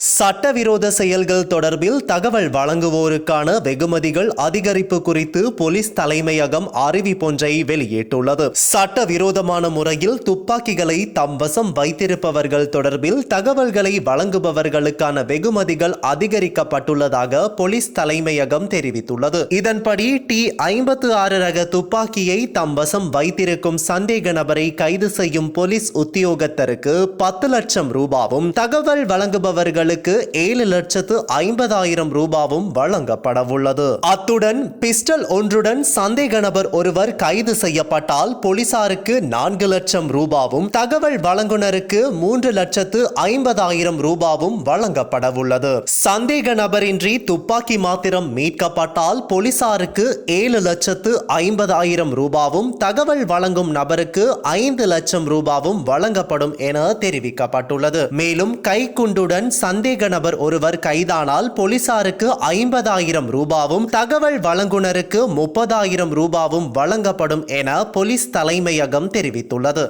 சட்டவிரோத செயல்கள் தொடர்பில் தகவல் வழங்குவோருக்கான வெகுமதிகள் அதிகரிப்பு குறித்து போலீஸ் தலைமையகம் அறிவிப்பொன்றை வெளியிட்டுள்ளது. சட்டவிரோதமான முறையில் துப்பாக்கிகளை தம் வசம் வைத்திருப்பவர்கள் தொடர்பில் தகவல்களை வழங்குபவர்களுக்கான வெகுமதிகள் அதிகரிக்கப்பட்டுள்ளதாக போலீஸ் தலைமையகம் தெரிவித்துள்ளது. இதன்படி டி ஐம்பத்து ஆறு ரக துப்பாக்கியை தம் வசம் வைத்திருக்கும் சந்தேக நபரை கைது செய்யும் போலீஸ் உத்தியோகத்தருக்கு பத்து லட்சம் ரூபாவும் தகவல் வழங்குபவர்கள் வழங்குபவர்களுக்கு ஏழு லட்சத்து ஐம்பதாயிரம் ரூபாவும் வழங்கப்படவுள்ளது. அத்துடன் பிஸ்டல் ஒன்றுடன் சந்தேக நபர் ஒருவர் கைது செய்யப்பட்டால் போலீசாருக்கு நான்கு லட்சம் ரூபாவும் தகவல் வழங்குனருக்கு மூன்று லட்சத்து ஐம்பதாயிரம் ரூபாவும் வழங்கப்படவுள்ளது. சந்தேக நபரின்றி துப்பாக்கி மாத்திரம் மீட்கப்பட்டால் போலீசாருக்கு ஏழு லட்சத்து ஐம்பதாயிரம் ரூபாவும் தகவல் வழங்கும் நபருக்கு ஐந்து லட்சம் ரூபாவும் வழங்கப்படும் என தெரிவிக்கப்பட்டுள்ளது. மேலும் கைக்குண்டுடன் சந்தேக நபர் ஒருவர் கைதானால் போலீசாருக்கு ஐம்பதாயிரம் ரூபாவும் தகவல் வழங்குனருக்கு முப்பதாயிரம் ரூபாவும் வழங்கப்படும் என போலீஸ் தலைமையகம் தெரிவித்துள்ளது.